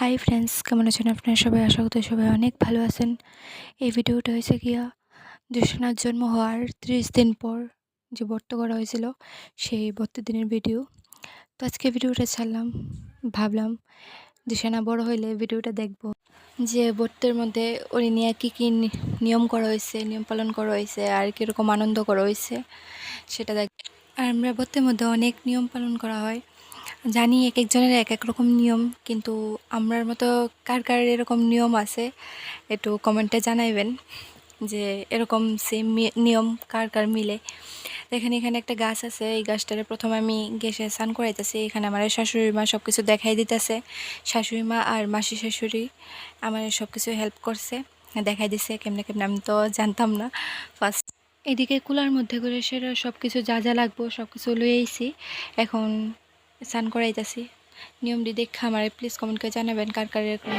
Hi friends কেমন আছেন আপনারা সবাই? আশা করতে সবাই অনেক ভালো আছেন। এই ভিডিওটা হয়েছে গিয়া দৃশ্যনাথ জন্ম হওয়ার ত্রিশ দিন পর যে ব্রত করা হয়েছিল, সেই ব্রত দিনের ভিডিও। তো আজকে ভিডিওটা ছাড়লাম, ভাবলাম দৃশ্যনা বড় হইলে ভিডিওটা দেখব। যে ব্রতের মধ্যে উনি নিয়ে কী কী নিয়ম করা হয়েছে, নিয়ম পালন করা হয়েছে, আর কীরকম আনন্দ করা হয়েছে, সেটা দেখ আর আমরা ব্রতের মধ্যে অনেক নিয়ম পালন করা হয়। জানি এক একজনের এক এক রকম নিয়ম, কিন্তু আমরার মতো কার কার এরকম নিয়ম আছে, একটু কমেন্টে জানাইবেন যে এরকম সেম নিয়ম কার কার মিলে। দেখেন এখানে একটা গাছ আছে, এই গাছটারে প্রথমে আমি গ্যাসে স্নান করাইতেছি, এখানে আমার শাশুড়ি মা সব কিছু দেখাই দিতেছে। শাশুড়ি মা আর মাসি শাশুড়ি আমার সব কিছু হেল্প করছে, দেখাই দিছে, কেমনে কেমনে আমি তো জানতাম না। ফার্স্ট এদিকে কুলার মধ্যে করে সেটা সব কিছু যা যা লাগবো সব কিছু লই আইছি এখন স্নান করাইতেছি। নিয়মটি দেখা আমার প্লিজ কমেন্ট করে জানাবেন কার কার এরকম।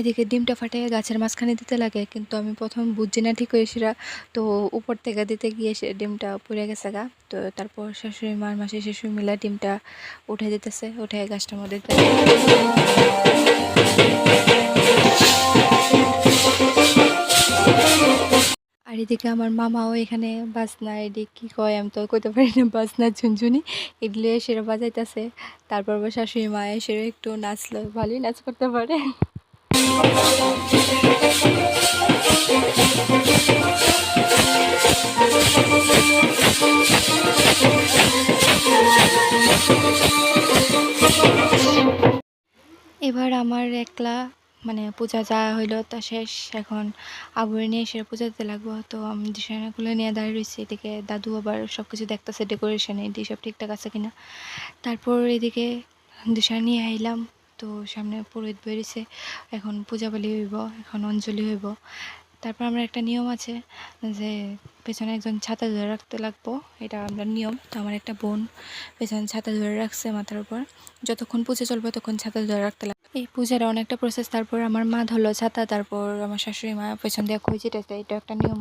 এদিকে ডিমটা ফাটিয়ে গাছের মাঝখানে দিতে লাগে, কিন্তু আমি প্রথম বুঝছি না ঠিক সেটা তো উপর থেকে দিতে গিয়ে সে ডিমটা পড়ে গেছে গা। তো তারপর শাশুড়ি মার মাসে শাশুড়ি মিলে ডিমটা উঠে দিতেছে উঠে গাছটার মধ্যে আর এদিকে আমার মামাও এখানে, বাজনা, এদিকে কি কয় আমি তো কইতে পারি না, বাজনা, ঝুনঝুনি, এগুলো সেটা বাজাইতেছে। তারপর শাশুড়ি মা এসে একটু নাচলো, ভালোই নাচ করতে পারে। এবার আমার একলা মানে পূজা যা হইল তা শেষ। এখন আবুরে নিয়ে এসে পূজা দিতে লাগবো। তো আমি ডিজাইনারগুলো নিয়ে দাঁড়িয়ে রয়েছি। এদিকে দাদু আবার সব কিছু দেখতেছে ডেকোরেশন এদিকে সব ঠিকঠাক আছে কিনা। তারপর এদিকে ডিজাইন নিয়ে আইলাম। তো সামনে পুরোহিত বেরিয়েছে, এখন পূজা বলি হইব, এখন অঞ্জলি হইব। তারপর আমরা একটা নিয়ম আছে যে পেছনে একজন ছাতা ধরে রাখতে লাগবো, এটা আমরা নিয়ম। তো আমার একটা বোন পেছনে ছাতা ধরে রাখছে মাথার উপর। যতক্ষণ পুজো চলবে তখন ছাতা ধরে রাখতে লাগবে। এই পূজার অনেকটা প্রসেস তারপর আমার মা ধরলো ছাতা, তারপর আমার শাশুড়ি মা পেছন দিয়ে খুঁজে, এটা একটা নিয়ম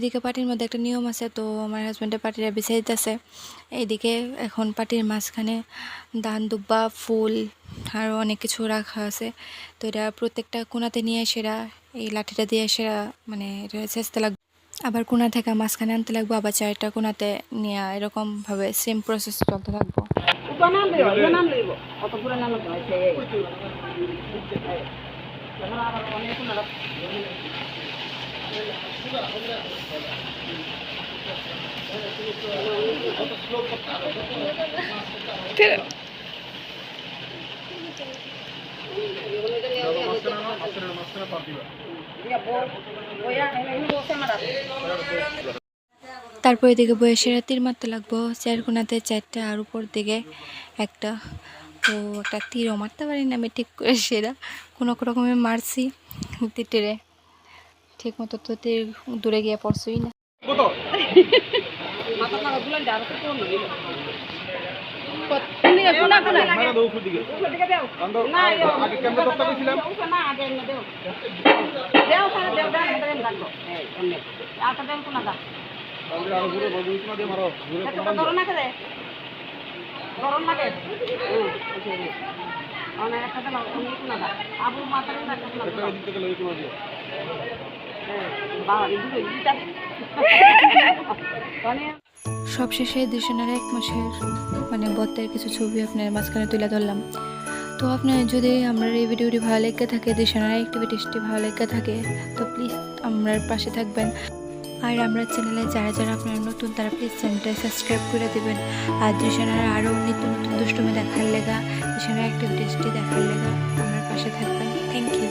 এদিকে পার্টির মধ্যে একটা নিয়ম আছে, তো আমার হাজব্যান্ডের পার্টিটা বিছিয়ে দিতেছে এইদিকে এখন পার্টির মাঝখানে ধান, দুব্বা, ফুল আরও অনেক কিছু রাখা আছে। তো এটা প্রত্যেকটা কোনাতে নিয়ে সেরা এই লাঠিটা দিয়ে সেরা মানে চেষ্টা লাগবে। আবার কোনা থেকে মাঝখানে আনতে লাগবো, আবার চারটা কোনাতে নিয়ে এরকমভাবে সেম প্রসেস চলতে থাকব। তারপর এদিকে বয়সেরা তীর মারতে লাগবো। চার কোনাতে চারটা আর উপর দিকে একটা। তো একটা তীরও মারতে পারি না আমি ঠিক করে সেরা কোনো রকমে মারছি। তীরে ঠিক মতো তো দূরে গিয়ে পড়ছই না। গরম না করে গরম লাগে অনেক একটা আবু মাথা সবশেষে দৃশ্যনার এক মাসের মানে বত্তের কিছু ছবি আপনার মাঝখানে তুলে ধরলাম। তো আপনার যদি আমার এই ভিডিওটি ভালো লেগে থাকে, দৃশ্যনার অ্যাক্টিভিটিসটি ভালো লেগে থাকে, তো প্লিজ আমার পাশে থাকবেন। আর আমরা চ্যানেলে যারা যারা আপনারা নতুন, তারা প্লিজ চ্যানেলটা সাবস্ক্রাইব করে দেবেন। আর দৃশ্যনার আরও নিত্য নতুন দুষ্টুমি দেখার লেগা, দৃশ্যনার অ্যাক্টিভিটিসটি দেখার লেগা, আমার পাশে থাকবেন। Thank you